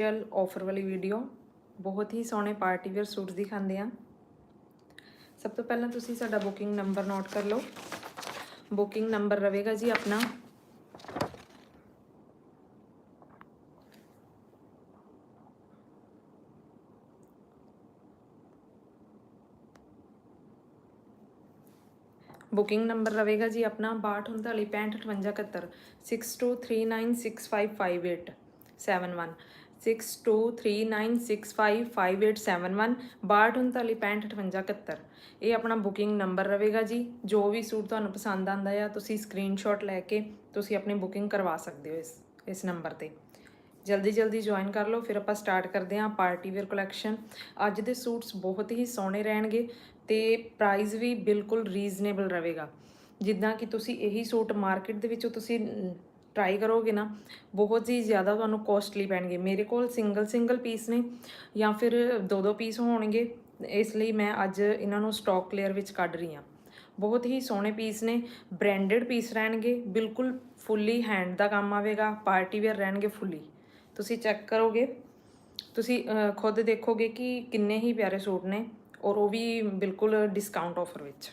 Special offer ਵਾਲੀ video ਬਹੁਤ ਹੀ ਸੋਹਣੇ ਪਾਰਟੀ ਵੇਅਰ ਸੂਟਸ ਦਿਖਾਉਂਦੇ ਆ। ਸਭ ਤੋਂ ਪਹਿਲਾਂ ਤੁਸੀਂ ਸਾਡਾ ਬੁਕਿੰਗ ਨੰਬਰ ਨੋਟ ਕਰ ਲਓ। ਬੁਕਿੰਗ ਨੰਬਰ ਰਹੇਗਾ ਜੀ ਆਪਣਾ। ਬੁਕਿੰਗ ਨੰਬਰ ਰਹੇਗਾ ਜੀ ਆਪਣਾ 6239655871 6239655871 71 6239655871 6239655871 ਇਹ ਆਪਣਾ ਬੁਕਿੰਗ ਨੰਬਰ ਰਹੇਗਾ ਜੀ। ਜੋ ਵੀ ਸੂਟ ਤੁਹਾਨੂੰ ਪਸੰਦ ਆਂਦਾ ਆ, ਤੁਸੀਂ ਸਕਰੀਨਸ਼ਾਟ ਲੈ ਕੇ ਤੁਸੀਂ ਆਪਣੀ ਬੁਕਿੰਗ ਕਰਵਾ ਸਕਦੇ ਹੋ ਇਸ ਇਸ ਨੰਬਰ ਤੇ। ਜਲਦੀ ਜਲਦੀ ਜੁਆਇਨ ਕਰ ਲਓ। ਫਿਰ ਆਪਾਂ ਸਟਾਰਟ ਕਰਦੇ ਹਾਂ ਪਾਰਟੀ ਵੇਅਰ ਕਲੈਕਸ਼ਨ ਅੱਜ ਦੇ ਸੂਟਸ ਬਹੁਤ ਹੀ ਸੋਹਣੇ ਰਹਿਣਗੇ ਤੇ ਪ੍ਰਾਈਸ ਵੀ ਬਿਲਕੁਲ ਰੀਜ਼ਨੇਬਲ ਰਹੇਗਾ। ਜਿੱਦਾਂ ਕਿ ਤੁਸੀਂ ਇਹੀ ਸੂਟ ਮਾਰਕੀਟ ਦੇ ਵਿੱਚੋਂ ਤੁਸੀਂ ਟਰਾਈ ਕਰੋਗੇ ਨਾ, ਬਹੁਤ ਹੀ ਜ਼ਿਆਦਾ ਤੁਹਾਨੂੰ ਕੋਸਟਲੀ ਪੈਣਗੇ। ਮੇਰੇ ਕੋਲ ਸਿੰਗਲ ਸਿੰਗਲ ਪੀਸ ਨੇ ਜਾਂ ਫਿਰ ਦੋ ਦੋ ਪੀਸ ਹੋਣਗੇ। ਇਸ ਲਈ ਮੈਂ ਅੱਜ ਇਹਨਾਂ ਨੂੰ ਸਟਾਕ ਕਲੀਅਰ ਵਿੱਚ ਕੱਢ ਰਹੀ ਹਾਂ। ਬਹੁਤ ਹੀ ਸੋਹਣੇ ਪੀਸ ਨੇ ਬ੍ਰਾਂਡਡ ਪੀਸ ਰਹਿਣਗੇ, ਬਿਲਕੁਲ ਫੁੱਲੀ ਹੈਂਡ ਦਾ ਕੰਮ ਆਵੇਗਾ ਪਾਰਟੀ ਵੇਅਰ ਰਹਿਣਗੇ ਫੁੱਲੀ ਤੁਸੀਂ ਚੈੱਕ ਕਰੋਗੇ, ਤੁਸੀਂ ਖੁਦ ਦੇਖੋਗੇ ਕਿ ਕਿੰਨੇ ਹੀ ਪਿਆਰੇ ਸੂਟ ਨੇ ਔਰ ਉਹ ਵੀ ਬਿਲਕੁਲ ਡਿਸਕਾਊਂਟ ਆਫਰ ਵਿੱਚ।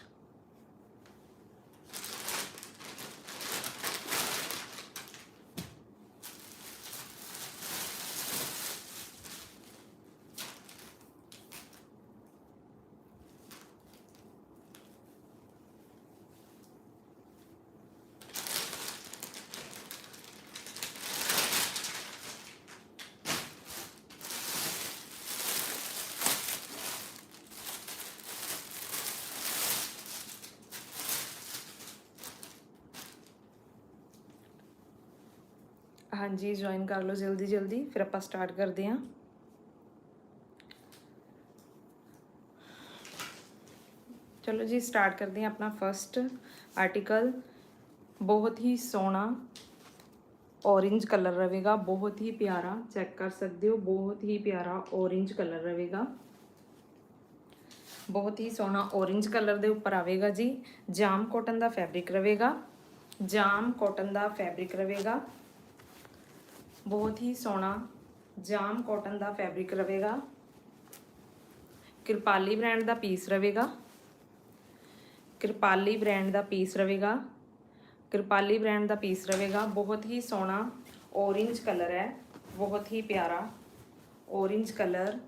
ਹਾਂਜੀ ਜੁਆਇਨ ਕਰ ਲਓ ਜਲਦੀ ਜਲਦੀ ਫਿਰ ਆਪਾਂ ਸਟਾਰਟ ਕਰਦੇ ਹਾਂ ਚਲੋ ਜੀ ਸਟਾਰਟ ਕਰਦੇ ਹਾਂ ਆਪਣਾ ਫਰਸਟ ਆਰਟੀਕਲ ਬਹੁਤ ਹੀ ਸੋਹਣਾ orange ਕਲਰ ਰਹੇਗਾ ਬਹੁਤ ਹੀ ਪਿਆਰਾ ਚੈੱਕ ਕਰ ਸਕਦੇ ਹੋ ਬਹੁਤ ਹੀ ਪਿਆਰਾ orange ਕਲਰ ਰਹੇਗਾ ਬਹੁਤ ਹੀ ਸੋਹਣਾ orange ਕਲਰ ਦੇ ਉੱਪਰ ਆਵੇਗਾ ਜੀ ਜਾਮ ਕਾਟਨ ਦਾ ਫੈਬਰਿਕ ਰਹੇਗਾ ਜਾਮ ਕਾਟਨ ਦਾ ਫੈਬਰਿਕ ਰਹੇਗਾ ਬਹੁਤ ਹੀ ਸੋਹਣਾ ਜਾਮ ਕਾਟਨ ਦਾ ਫੈਬਰਿਕ ਰਹੇਗਾ। ਕਿਰਪਾਲੀ ਬ੍ਰਾਂਡ ਦਾ ਪੀਸ ਰਹੇਗਾ। ਕਿਰਪਾਲੀ ਬ੍ਰਾਂਡ ਦਾ ਪੀਸ ਰਹੇਗਾ। ਕਿਰਪਾਲੀ ਬ੍ਰਾਂਡ ਦਾ ਪੀਸ ਰਹੇਗਾ। ਬਹੁਤ ਹੀ ਸੋਹਣਾ orange ਕਲਰ ਹੈ। ਬਹੁਤ ਹੀ ਪਿਆਰਾ orange colour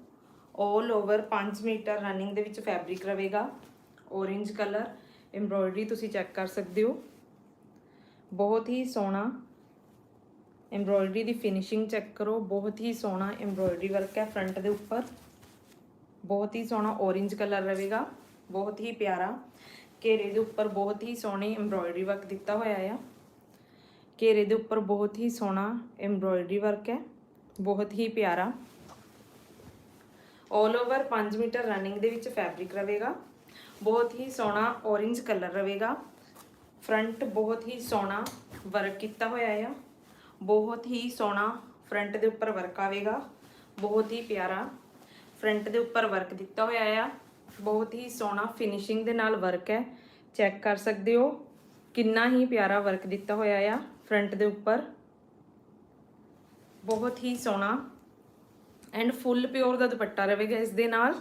올 over 5 metre running ਦੇ ਵਿੱਚ ਫੈਬਰਿਕ ਰਹੇਗਾ। orange ਕਲਰ ਐਮਬ੍ਰੋਇਡਰੀ ਤੁਸੀਂ ਚੈੱਕ ਕਰ ਸਕਦੇ ਹੋ। ਬਹੁਤ ਹੀ ਸੋਹਣਾ ਐਮਬ੍ਰੋਇਡਰੀ ਦੀ ਫਿਨਿਸ਼ਿੰਗ ਚੈੱਕ ਕਰੋ। ਬਹੁਤ ਹੀ ਸੋਹਣਾ ਐਮਬ੍ਰੋਇਡਰੀ ਵਰਕ ਹੈ ਫਰੰਟ ਦੇ ਉੱਪਰ। ਬਹੁਤ ਹੀ ਸੋਹਣਾ orange ਕਲਰ ਰਹੇਗਾ। ਬਹੁਤ ਹੀ ਪਿਆਰਾ। ਘੇਰੇ ਦੇ ਉੱਪਰ ਬਹੁਤ ਹੀ ਸੋਹਣੀ ਐਮਬ੍ਰੋਇਡਰੀ ਵਰਕ ਦਿੱਤਾ ਹੋਇਆ ਆ। ਘੇਰੇ ਦੇ ਉੱਪਰ ਬਹੁਤ ਹੀ ਸੋਹਣਾ ਐਮਬ੍ਰੋਇਡਰੀ ਵਰਕ ਹੈ। ਬਹੁਤ ਹੀ ਪਿਆਰਾ। 올 ਓਵਰ 5 ਮੀਟਰ ਰਨਿੰਗ ਦੇ ਵਿੱਚ ਫੈਬਰਿਕ ਰਹੇਗਾ। ਬਹੁਤ ਹੀ ਸੋਹਣਾ orange ਕਲਰ ਰਹੇਗਾ। ਫਰੰਟ ਬਹੁਤ ਹੀ ਸੋਹਣਾ ਵਰਕ ਕੀਤਾ ਹੋਇਆ ਆ। ਬਹੁਤ ਹੀ ਸੋਹਣਾ ਫਰੰਟ ਦੇ ਉੱਪਰ ਵਰਕ ਆਵੇਗਾ। ਬਹੁਤ ਹੀ ਪਿਆਰਾ ਫਰੰਟ ਦੇ ਉੱਪਰ ਵਰਕ ਦਿੱਤਾ ਹੋਇਆ ਆ। ਬਹੁਤ ਹੀ ਸੋਹਣਾ ਫਿਨਿਸ਼ਿੰਗ ਦੇ ਨਾਲ ਵਰਕ ਹੈ। ਚੈੱਕ ਕਰ ਸਕਦੇ ਹੋ ਕਿੰਨਾ ਹੀ ਪਿਆਰਾ ਵਰਕ ਦਿੱਤਾ ਹੋਇਆ ਆ ਫਰੰਟ ਦੇ ਉੱਪਰ। ਬਹੁਤ ਹੀ ਸੋਹਣਾ ਐਂਡ ਫੁੱਲ ਪਿਓਰ ਦਾ ਦੁਪੱਟਾ ਰਹੇਗਾ ਇਸ ਦੇ ਨਾਲ।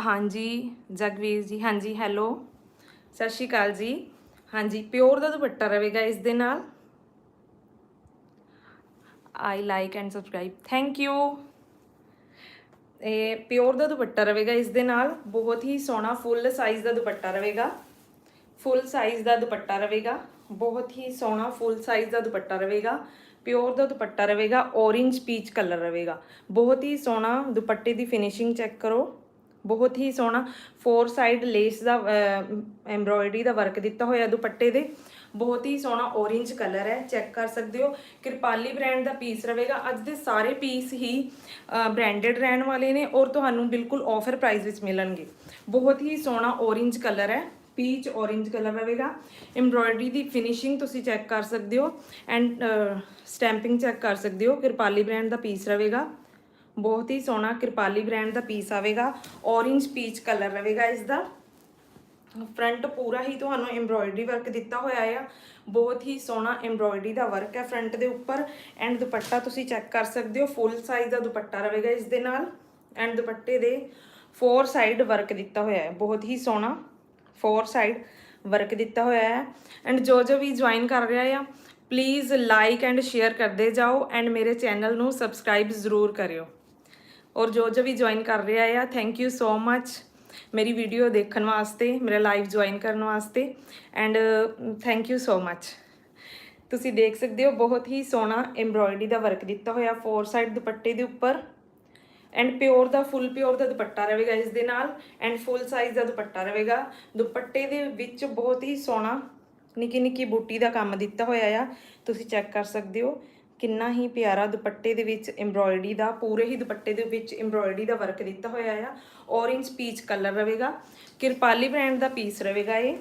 ਹਾਂਜੀ, ਜਗਵੀਰ ਜੀ, ਹਾਂਜੀ ਹੈਲੋ ਸਤਿ ਸ਼੍ਰੀ ਅਕਾਲ ਜੀ। ਹਾਂਜੀ ਪਿਓਰ ਦਾ ਦੁਪੱਟਾ ਰਹੇਗਾ ਇਸ ਦੇ ਨਾਲ। I like and subscribe. Thank you. ਇਹ ਪਿਓਰ ਦਾ ਦੁਪੱਟਾ ਰਹੇਗਾ ਇਸ ਦੇ ਨਾਲ। ਬਹੁਤ ਹੀ ਸੋਹਣਾ ਫੁੱਲ ਸਾਈਜ਼ ਦਾ ਦੁਪੱਟਾ ਰਹੇਗਾ। ਫੁੱਲ ਸਾਈਜ਼ ਦਾ ਦੁਪੱਟਾ ਰਹੇਗਾ। ਬਹੁਤ ਹੀ ਸੋਹਣਾ ਫੁੱਲ ਸਾਈਜ਼ ਦਾ ਦੁਪੱਟਾ ਰਹੇਗਾ। ਪਿਓਰ ਦਾ ਦੁਪੱਟਾ ਰਹੇਗਾ। orange ਪੀਚ ਕਲਰ ਰਹੇਗਾ। ਬਹੁਤ ਹੀ ਸੋਹਣਾ ਦੁਪੱਟੇ ਦੀ ਫਿਨਿਸ਼ਿੰਗ ਚੈੱਕ ਕਰੋ। ਬਹੁਤ ਹੀ ਸੋਹਣਾ ਫੋਰ ਸਾਈਡ ਲੇਸ ਦਾ ਐਮਬ੍ਰੋਇਡਰੀ ਦਾ ਵਰਕ ਦਿੱਤਾ ਹੋਇਆ ਦੁਪੱਟੇ ਦੇ। ਬਹੁਤ ਹੀ ਸੋਹਣਾ orange ਕਲਰ ਹੈ ਚੈੱਕ ਕਰ ਸਕਦੇ ਹੋ। ਕਿਰਪਾਲੀ ਬ੍ਰਾਂਡ ਦਾ ਪੀਸ ਰਹੇਗਾ। ਅੱਜ ਦੇ ਸਾਰੇ ਪੀਸ ਹੀ ਬ੍ਰਾਂਡਡ ਰਹਿਣ ਵਾਲੇ ਨੇ ਔਰ ਤੁਹਾਨੂੰ ਬਿਲਕੁਲ ਆਫਰ ਪ੍ਰਾਈਸ ਵਿੱਚ ਮਿਲਣਗੇ। ਬਹੁਤ ਹੀ ਸੋਹਣਾ orange ਕਲਰ ਹੈ ਪੀਚ orange ਕਲਰ ਰਹੇਗਾ। ਐਮਬ੍ਰੋਇਡਰੀ ਦੀ ਫਿਨਿਸ਼ਿੰਗ ਤੁਸੀਂ ਚੈੱਕ ਕਰ ਸਕਦੇ ਹੋ ਐਂਡ ਸਟੈਂਪਿੰਗ ਚੈੱਕ ਕਰ ਸਕਦੇ ਹੋ। ਕਿਰਪਾਲੀ ਬ੍ਰਾਂਡ ਦਾ ਪੀਸ ਰਹੇਗਾ। ਬਹੁਤ ਹੀ ਸੋਹਣਾ ਕਿਰਪਾਲੀ ਬ੍ਰਾਂਡ ਦਾ ਪੀਸ ਆਵੇਗਾ। orange ਪੀਚ ਕਲਰ ਰਹੇਗਾ ਇਸ ਦਾ। ਫਰੰਟ ਪੂਰਾ ਹੀ ਤੁਹਾਨੂੰ ਐਮਬ੍ਰੋਇਡਰੀ ਵਰਕ ਦਿੱਤਾ ਹੋਇਆ ਆ। ਬਹੁਤ ਹੀ ਸੋਹਣਾ ਐਮਬ੍ਰੋਇਡਰੀ ਦਾ ਵਰਕ ਹੈ ਫਰੰਟ ਦੇ ਉੱਪਰ। ਐਂਡ ਦੁਪੱਟਾ ਤੁਸੀਂ ਚੈੱਕ ਕਰ ਸਕਦੇ ਹੋ ਫੁੱਲ ਸਾਈਜ਼ ਦਾ ਦੁਪੱਟਾ ਰਹੇਗਾ ਇਸ ਦੇ ਨਾਲ। ਐਂਡ ਦੁਪੱਟੇ ਦੇ ਫੋਰ ਸਾਈਡ ਵਰਕ ਦਿੱਤਾ ਹੋਇਆ ਹੈ। ਬਹੁਤ ਹੀ ਸੋਹਣਾ ਫੋਰ ਸਾਈਡ ਵਰਕ ਦਿੱਤਾ ਹੋਇਆ ਹੈ। ਐਂਡ ਜੋ ਜੋ ਵੀ ਜੁਆਇਨ ਕਰ ਰਿਹਾ ਆ ਪਲੀਜ਼ ਲਾਈਕ ਐਂਡ ਸ਼ੇਅਰ ਕਰਦੇ ਜਾਓ ਐਂਡ ਮੇਰੇ ਚੈਨਲ ਨੂੰ ਸਬਸਕ੍ਰਾਈਬ ਜ਼ਰੂਰ ਕਰਿਓ। ਔਰ ਜੋ ਜੋ ਵੀ ਜੁਆਇਨ ਕਰ ਰਿਹਾ ਆ ਥੈਂਕ ਯੂ ਸੋ ਮੱਚ ਮੇਰੀ ਵੀਡੀਓ ਦੇਖਣ ਵਾਸਤੇ, ਮੇਰਾ ਲਾਈਵ ਜੁਆਇਨ ਕਰਨ ਵਾਸਤੇ and thank you so much ਤੁਸੀਂ ਦੇਖ ਸਕਦੇ ਹੋ, ਬਹੁਤ ਹੀ ਸੋਹਣਾ ਐਮਬ੍ਰੋਇਡਰੀ ਦਾ ਵਰਕ ਦਿੱਤਾ ਹੋਇਆ ਫੋਰ ਸਾਈਡ ਦੁਪੱਟੇ ਦੇ ਉੱਪਰ ਐਂਡ ਪਿਓਰ ਦਾ ਫੁੱਲ ਪਿਓਰ ਦਾ ਦੁਪੱਟਾ ਰਹੇਗਾ ਇਸ ਦੇ ਨਾਲ ਐਂਡ ਫੁੱਲ ਸਾਈਜ਼ ਦਾ ਦੁਪੱਟਾ ਰਹੇਗਾ। ਦੁਪੱਟੇ ਦੇ ਵਿੱਚ ਬਹੁਤ ਹੀ ਸੋਹਣਾ ਨਿੱਕੀ ਨਿੱਕੀ ਬੂਟੀ ਦਾ ਕੰਮ ਦਿੱਤਾ ਹੋਇਆ ਆ, ਤੁਸੀਂ ਚੈੱਕ ਕਰ ਸਕਦੇ ਹੋ। ਕਿੰਨਾ ਹੀ ਪਿਆਰਾ ਦੁਪੱਟੇ ਦੇ ਵਿੱਚ ਐਮਬ੍ਰੋਇਡਰੀ ਦਾ, ਪੂਰੇ ਹੀ ਦੁਪੱਟੇ ਦੇ ਵਿੱਚ ਐਮਬ੍ਰੋਇਡਰੀ ਦਾ ਵਰਕ ਦਿੱਤਾ ਹੋਇਆ ਆ। ਔਰੇਂਜ ਪੀਚ ਕਲਰ ਰਹੇਗਾ। ਕਿਰਪਾਲੀ ਬ੍ਰਾਂਡ ਦਾ ਪੀਸ ਰਹੇਗਾ ਇਹ।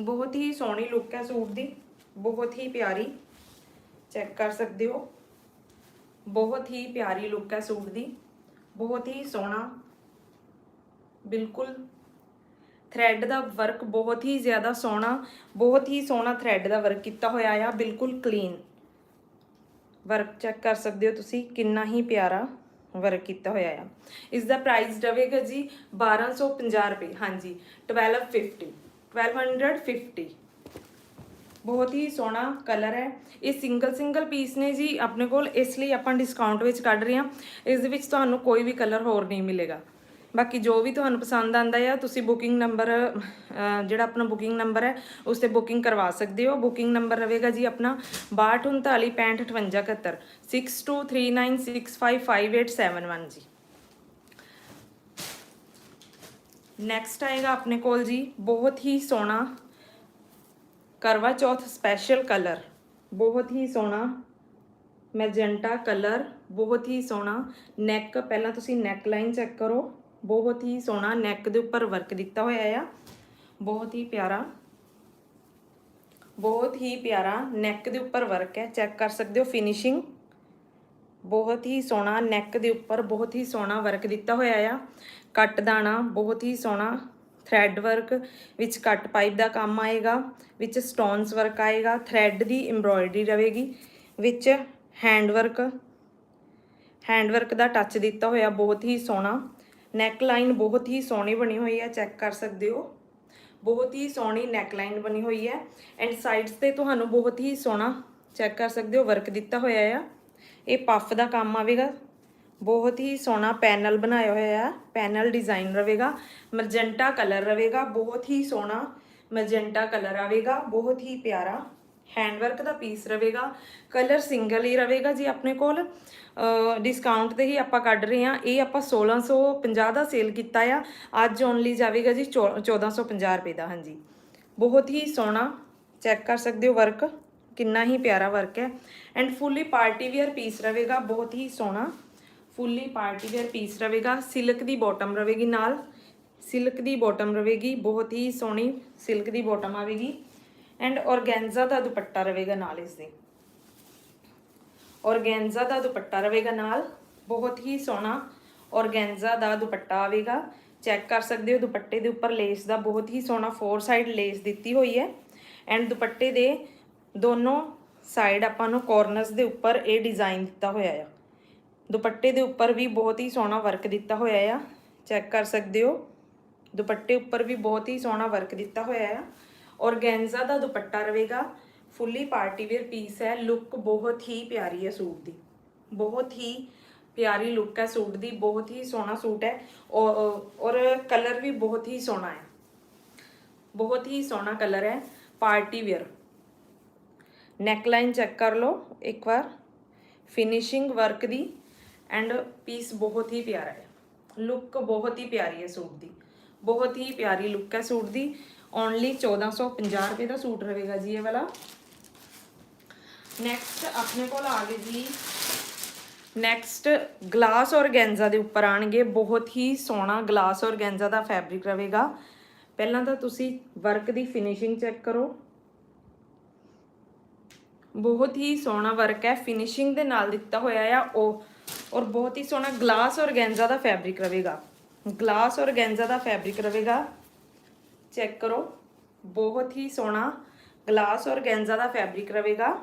ਬਹੁਤ ਹੀ ਸੋਹਣੀ ਲੁੱਕ ਹੈ ਸੂਟ ਦੀ। ਬਹੁਤ ਹੀ ਪਿਆਰੀ। ਚੈੱਕ ਕਰ ਸਕਦੇ ਹੋ। ਬਹੁਤ ਹੀ ਪਿਆਰੀ ਲੁੱਕ ਹੈ ਸੂਟ ਦੀ। ਬਹੁਤ ਹੀ ਸੋਹਣਾ। ਬਿਲਕੁਲ। ਥ੍ਰੈਡ ਦਾ ਵਰਕ ਬਹੁਤ ਹੀ ਜ਼ਿਆਦਾ ਸੋਹਣਾ। ਬਹੁਤ ਹੀ ਸੋਹਣਾ ਥ੍ਰੈਡ ਦਾ ਵਰਕ ਕੀਤਾ ਹੋਇਆ ਆ। ਬਿਲਕੁਲ ਕਲੀਨ ਵਰਕ ਚੈੱਕ ਕਰ ਸਕਦੇ ਹੋ ਤੁਸੀਂ, ਕਿੰਨਾ ਹੀ ਪਿਆਰਾ ਵਰਕ ਕੀਤਾ ਹੋਇਆ ਆ। ਇਸ ਦਾ ਪ੍ਰਾਈਸ ਰਹੇਗਾ ਜੀ 1250 ਰੁਪਏ, ਹਾਂਜੀ 1250 1250 ਬਹੁਤ ਹੀ ਸੋਹਣਾ ਕਲਰ ਹੈ। ਇਹ ਸਿੰਗਲ ਸਿੰਗਲ ਪੀਸ ਨੇ ਜੀ, ਆਪਣੇ ਕੋਲ, ਇਸ ਲਈ ਆਪਾਂ ਡਿਸਕਾਊਂਟ ਵਿੱਚ ਕੱਢ ਰਹੇ ਹਾਂ। ਇਸ ਦੇ ਵਿੱਚ ਤੁਹਾਨੂੰ ਕੋਈ ਵੀ ਕਲਰ ਹੋਰ ਨਹੀਂ ਮਿਲੇਗਾ। ਬਾਕੀ ਜੋ ਵੀ ਤੁਹਾਨੂੰ ਪਸੰਦ ਆਂਦਾ ਆ, ਤੁਸੀਂ ਬੁਕਿੰਗ ਨੰਬਰ ਜਿਹੜਾ ਆਪਣਾ ਬੁਕਿੰਗ ਨੰਬਰ ਹੈ, ਉਸ ਤੇ ਬੁਕਿੰਗ ਕਰਵਾ ਸਕਦੇ ਹੋ। ਬੁਕਿੰਗ ਨੰਬਰ ਰਹੇਗਾ ਜੀ ਆਪਣਾ 6239655871 6239655871 ਜੀ। ਨੈਕਸਟ ਆਏਗਾ ਆਪਣੇ ਕੋਲ ਜੀ, ਬਹੁਤ ਹੀ ਸੋਹਣਾ ਕਰਵਾ ਚੌਥ ਸਪੈਸ਼ਲ ਕਲਰ ਬਹੁਤ ਹੀ ਸੋਹਣਾ ਮੈਜੈਂਟਾ ਕਲਰ ਬਹੁਤ ਹੀ ਸੋਹਣਾ ਨੈਕ ਪਹਿਲਾਂ ਤੁਸੀਂ ਨੈਕ ਲਾਈਨ ਚੈੱਕ ਕਰੋ। ਬਹੁਤ ਹੀ ਸੋਹਣਾ ਨੈਕ ਦੇ ਉੱਪਰ ਵਰਕ ਦਿੱਤਾ ਹੋਇਆ ਆ। ਬਹੁਤ ਹੀ ਪਿਆਰਾ, ਬਹੁਤ ਹੀ ਪਿਆਰਾ ਨੈਕ ਦੇ ਉੱਪਰ ਵਰਕ ਹੈ। ਚੈੱਕ ਕਰ ਸਕਦੇ ਹੋ ਫਿਨਿਸ਼ਿੰਗ ਬਹੁਤ ਹੀ ਸੋਹਣਾ ਨੈਕ ਦੇ ਉੱਪਰ ਬਹੁਤ ਹੀ ਸੋਹਣਾ ਵਰਕ ਦਿੱਤਾ ਹੋਇਆ ਆ। ਕੱਟ ਦਾਣਾ, ਬਹੁਤ ਹੀ ਸੋਹਣਾ ਥ੍ਰੈਡ ਵਰਕ ਵਿੱਚ ਕੱਟ ਪਾਈਪ ਦਾ ਕੰਮ ਆਏਗਾ, ਵਿੱਚ ਸਟੋਨਸ ਵਰਕ ਆਏਗਾ ਥ੍ਰੈਡ ਦੀ ਐਮਬ੍ਰੋਇਡਰੀ ਰਹੇਗੀ, ਵਿੱਚ ਹੈਂਡ ਵਰਕ ਹੈਂਡ ਵਰਕ ਦਾ ਟੱਚ ਦਿੱਤਾ ਹੋਇਆ, ਬਹੁਤ ਹੀ ਸੋਹਣਾ। ਨੈਕ ਲਾਈਨ ਬਹੁਤ ਹੀ ਸੋਹਣੀ ਬਣੀ ਹੋਈ ਹੈ ਚੈੱਕ ਕਰ ਸਕਦੇ ਹੋ। ਬਹੁਤ ਹੀ ਸੋਹਣੀ ਨੈਕ ਲਾਈਨ ਬਣੀ ਹੋਈ ਹੈ। ਐਂਡ ਸਾਈਡਸ ਤੇ ਤੁਹਾਨੂੰ ਬਹੁਤ ਹੀ ਸੋਹਣਾ ਚੈੱਕ ਕਰ ਸਕਦੇ ਹੋ ਵਰਕ ਦਿੱਤਾ ਹੋਇਆ ਆ। ਇਹ ਪਫ ਦਾ ਕੰਮ ਆਵੇਗਾ। ਬਹੁਤ ਹੀ ਸੋਹਣਾ ਪੈਨਲ ਬਣਾਇਆ ਹੋਇਆ ਹੈ ਪੈਨਲ ਡਿਜ਼ਾਈਨ ਰਹੇਗਾ। ਮਰਜੈਂਟਾ ਕਲਰ ਰਹੇਗਾ। ਬਹੁਤ ਹੀ ਸੋਹਣਾ ਮਰਜੈਂਟਾ ਕਲਰ ਆਵੇਗਾ। ਬਹੁਤ ਹੀ ਪਿਆਰਾ ਹੈਂਡ ਵਰਕ ਦਾ ਪੀਸ ਰਹੇਗਾ, ਕਲਰ ਸਿੰਗਲ ਹੀ ਰਹੇਗਾ ਜੀ ਆਪਣੇ ਕੋਲ। ਡਿਸਕਾਊਂਟ ਤੇ ਹੀ ਆਪਾਂ ਕੱਢ ਰਹੇ ਹਾਂ। ਇਹ ਆਪਾਂ 1650 ਦਾ ਸੇਲ ਕੀਤਾ ਆ। ਅੱਜ ਓਨਲੀ ਜਾਵੇਗਾ ਜੀ 1450 ਰੁਪਏ ਦਾ, ਹਾਂਜੀ। ਬਹੁਤ ਹੀ ਸੋਹਣਾ ਚੈੱਕ ਕਰ ਸਕਦੇ ਹੋ ਵਰਕ ਕਿੰਨਾ ਹੀ ਪਿਆਰਾ ਵਰਕ ਹੈ। And fully party wear piece ਰਹੇਗਾ, ਬਹੁਤ ਹੀ ਸੋਹਣਾ। ਫੁੱਲੀ ਪਾਰਟੀ ਵੇਅਰ ਪੀਸ ਰਹੇਗਾ। ਸਿਲਕ ਦੀ ਬਾਟਮ ਰਹੇਗੀ ਨਾਲ। ਸਿਲਕ ਦੀ ਬਾਟਮ ਰਹੇਗੀ। ਬਹੁਤ ਹੀ ਸੋਹਣੀ ਸਿਲਕ ਦੀ ਬਾਟਮ ਆਵੇਗੀ। ਐਂਡ ਔਰਗੈਂਜ਼ਾ ਦਾ ਦੁਪੱਟਾ ਰਹੇਗਾ ਨਾਲ ਇਸ ਦੇ। ਔਰਗੈਂਜ਼ਾ ਦਾ ਦੁਪੱਟਾ ਰਹੇਗਾ ਨਾਲ। ਬਹੁਤ ਹੀ ਸੋਹਣਾ ਔਰਗੈਂਜ਼ਾ ਦਾ ਦੁਪੱਟਾ ਆਵੇਗਾ। ਚੈੱਕ ਕਰ ਸਕਦੇ ਹੋ, ਦੁਪੱਟੇ ਦੇ ਉੱਪਰ ਲੇਸ ਦਾ ਬਹੁਤ ਹੀ ਸੋਹਣਾ ਫੋਰ ਸਾਈਡ ਲੇਸ ਦਿੱਤੀ ਹੋਈ ਹੈ। ਐਂਡ ਦੁਪੱਟੇ ਦੇ ਦੋਨੋਂ ਸਾਈਡ ਆਪਾਂ ਨੂੰ ਕਾਰਨਰਸ ਦੇ ਉੱਪਰ ਇਹ ਡਿਜ਼ਾਈਨ ਦਿੱਤਾ ਹੋਇਆ ਆ। ਦੁਪੱਟੇ ਦੇ ਉੱਪਰ ਵੀ ਬਹੁਤ ਹੀ ਸੋਹਣਾ ਵਰਕ ਦਿੱਤਾ ਹੋਇਆ ਆ। ਚੈੱਕ ਕਰ ਸਕਦੇ ਹੋ, ਦੁਪੱਟੇ ਉੱਪਰ ਵੀ ਬਹੁਤ ਹੀ ਸੋਹਣਾ ਵਰਕ ਦਿੱਤਾ ਹੋਇਆ ਆ। ਔਰਗੈਂਜ਼ਾ ਦਾ ਦੁਪੱਟਾ ਰਹੇਗਾ। ਫੁੱਲੀ ਪਾਰਟੀ ਵੇਅਰ ਪੀਸ ਹੈ। ਲੁੱਕ ਬਹੁਤ ਹੀ ਪਿਆਰੀ ਹੈ ਸੂਟ ਦੀ। ਬਹੁਤ ਹੀ ਪਿਆਰੀ ਲੁੱਕ ਹੈ ਸੂਟ ਦੀ। ਬਹੁਤ ਹੀ ਸੋਹਣਾ ਸੂਟ ਹੈ। ਔਰ ਔਰ ਕਲਰ ਵੀ ਬਹੁਤ ਹੀ ਸੋਹਣਾ ਹੈ। ਬਹੁਤ ਹੀ ਸੋਹਣਾ ਕਲਰ ਹੈ। Party wear neck line check ਕਰ ਲਓ ਇੱਕ ਵਾਰ। ਫਿਨਿਸ਼ਿੰਗ ਵਰਕ ਦੀ। ਐਂਡ ਪੀਸ ਬਹੁਤ ਹੀ ਪਿਆਰਾ ਹੈ। ਲੁੱਕ ਬਹੁਤ ਹੀ ਪਿਆਰੀ ਹੈ ਸੂਟ ਦੀ। ਬਹੁਤ ਹੀ ਪਿਆਰੀ ਲੁੱਕ ਹੈ ਸੂਟ ਦੀ। ਓਨਲੀ 1450 ਰੁਪਏ ਦਾ ਸੂਟ ਰਹੇਗਾ ਜੀ ਇਹ ਵਾਲਾ। ਨੈਕਸਟ ਆਪਣੇ ਕੋਲ ਆ ਗਏ ਜੀ। ਨੈਕਸਟ ਗਲਾਸ ਔਰਗੈਂਜ਼ਾ ਦੇ ਉੱਪਰ ਆਣਗੇ। ਬਹੁਤ ਹੀ ਸੋਹਣਾ ਗਲਾਸ ਔਰਗੈਂਜ਼ਾ ਦਾ ਫੈਬਰਿਕ ਰਹੇਗਾ। ਪਹਿਲਾਂ ਤਾਂ ਤੁਸੀਂ ਵਰਕ ਦੀ ਫਿਨਿਸ਼ਿੰਗ ਚੈੱਕ ਕਰੋ। ਬਹੁਤ ਹੀ ਸੋਹਣਾ ਵਰਕ ਹੈ। ਫਿਨਿਸ਼ਿੰਗ ਦੇ ਨਾਲ ਦਿੱਤਾ ਹੋਇਆ ਆ ਉਹ। ਔਰ ਬਹੁਤ ਹੀ ਸੋਹਣਾ ਗਲਾਸ ਔਰਗੈਂਜ਼ਾ ਦਾ ਫੈਬਰਿਕ ਰਹੇਗਾ। ਗਲਾਸ ਔਰਗੈਂਜ਼ਾ ਦਾ ਫੈਬਰਿਕ ਰਹੇਗਾ। ਚੈੱਕ ਕਰੋ। ਬਹੁਤ ਹੀ ਸੋਹਣਾ ਗਲਾਸ ਔਰ ਗੈਂਜ਼ਾ ਦਾ ਫੈਬਰਿਕ ਰਵੇਗਾ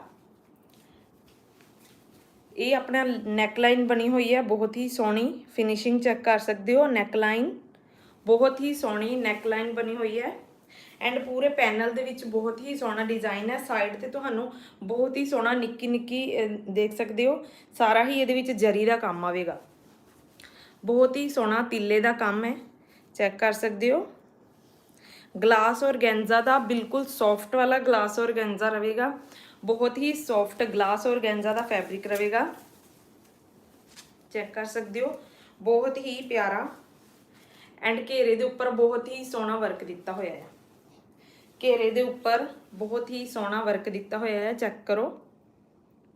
ਇਹ ਆਪਣਾ ਨੈਕ ਲਾਈਨ ਬਣੀ ਹੋਈ ਹੈ। ਬਹੁਤ ਹੀ ਸੋਹਣੀ ਫਿਨਿਸ਼ਿੰਗ ਚੈੱਕ ਕਰ ਸਕਦੇ ਹੋ। ਨੈਕ ਲਾਈਨ ਬਹੁਤ ਹੀ ਸੋਹਣੀ ਨੈਕ ਲਾਈਨ ਬਣੀ ਹੋਈ ਹੈ। ਐਂਡ ਪੂਰੇ ਪੈਨਲ ਦੇ ਵਿੱਚ ਬਹੁਤ ਹੀ ਸੋਹਣਾ ਡਿਜ਼ਾਈਨ ਹੈ। ਸਾਈਡ ਤੇ ਤੁਹਾਨੂੰ ਬਹੁਤ ਹੀ ਸੋਹਣਾ ਨਿੱਕੀ ਨਿੱਕੀ ਦੇਖ ਸਕਦੇ ਹੋ। ਸਾਰਾ ਹੀ ਇਹਦੇ ਵਿੱਚ ਜਰੀ ਦਾ ਕੰਮ ਆਵੇਗਾ। ਬਹੁਤ ਹੀ ਸੋਹਣਾ ਤਿੱਲੇ ਦਾ ਕੰਮ ਹੈ। ਚੈੱਕ ਕਰ ਸਕਦੇ ਹੋ। ਗਲਾਸ ਔਰ ਗੈਂਜ਼ਾ ਦਾ ਬਿਲਕੁਲ ਸੌਫਟ ਵਾਲਾ ਗਲਾਸ ਔਰ ਗੈਂਜ਼ਾ ਰਹੇਗਾ ਬਹੁਤ ਹੀ ਸੌਫਟ ਗਲਾਸ ਔਰ ਗੈਂਜ਼ਾ ਦਾ ਫੈਬਰਿਕ ਰਹੇਗਾ ਚੈੱਕ ਕਰ ਸਕਦੇ ਹੋ ਬਹੁਤ ਹੀ ਪਿਆਰਾ ਐਂਡ ਘੇਰੇ ਦੇ ਉੱਪਰ ਬਹੁਤ ਹੀ ਸੋਹਣਾ ਵਰਕ ਦਿੱਤਾ ਹੋਇਆ ਹੈ ਘੇਰੇ ਦੇ ਉੱਪਰ ਬਹੁਤ ਹੀ ਸੋਹਣਾ ਵਰਕ ਦਿੱਤਾ ਹੋਇਆ ਹੈ ਚੈੱਕ ਕਰੋ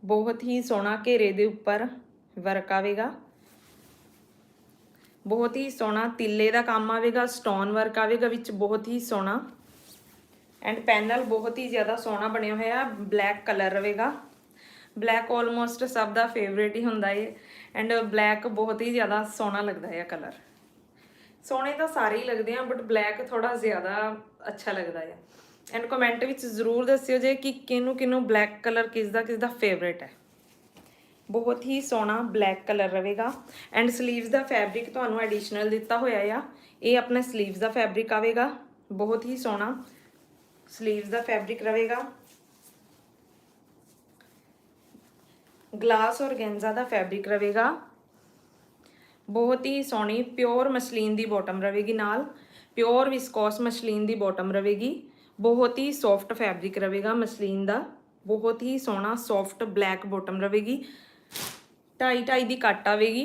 ਬਹੁਤ ਹੀ ਸੋਹਣਾ ਘੇਰੇ ਦੇ ਉੱਪਰ ਵਰਕ ਆਵੇਗਾ ਬਹੁਤ ਹੀ ਸੋਹਣਾ ਤਿੱਲੇ ਦਾ ਕੰਮ ਆਵੇਗਾ ਸਟੋਨ ਵਰਕ ਆਵੇਗਾ, ਵਿੱਚ ਬਹੁਤ ਹੀ ਸੋਹਣਾ। ਐਂਡ ਪੈਨਲ ਬਹੁਤ ਹੀ ਜ਼ਿਆਦਾ ਸੋਹਣਾ ਬਣਿਆ ਹੋਇਆ ਬਲੈਕ ਕਲਰ ਰਵੇਗਾ ਬਲੈਕ ਆਲਮੋਸਟ ਸਭ ਦਾ ਫੇਵਰੇਟ ਹੀ ਹੁੰਦਾ ਏ। ਐਂਡ ਬਲੈਕ ਬਹੁਤ ਹੀ ਜ਼ਿਆਦਾ ਸੋਹਣਾ ਲੱਗਦਾ ਹੈ ਕਲਰ ਸੋਹਣੇ ਤਾਂ ਸਾਰੇ ਹੀ ਲੱਗਦੇ ਆ ਬਟ ਬਲੈਕ ਥੋੜਾ ਜ਼ਿਆਦਾ ਅੱਛਾ ਲੱਗਦਾ ਹੈ ਐਂਡ ਕਮੈਂਟ ਵਿੱਚ ਜ਼ਰੂਰ ਦੱਸਿਓ ਜੇ ਕਿ ਕਿਹਨੂੰ ਕਿਹਨੂੰ ਬਲੈਕ ਕਲਰ ਕਿਸ ਦਾ ਕਿਸ ਦਾ ਫੇਵਰੇਟ ਹੈ। बहुत ही सोहना ब्लैक कलर रहेगा। एंड स्लीवस का फैब्रिक थानू एडिशनल दिता हो यह ये अपना स्लीवस का फैब्रिक आएगा बहुत ही सोहना स्लीवस का फैब्रिक रहेगा। ग्लास और गेंजा का फैब्रिक रहेगा। बहुत ही सोहनी प्योर मछलीन की बॉटम रहेगी नाल। प्योर विस्कोस मछलीन की बॉटम रहेगी। बहुत ही सॉफ्ट फैब्रिक रहेगा मछलीन का बहुत ही सोहना सॉफ्ट ब्लैक बॉटम रहेगी। ਢਾਈ ਢਾਈ ਦੀ ਕੱਟ ਆਵੇਗੀ।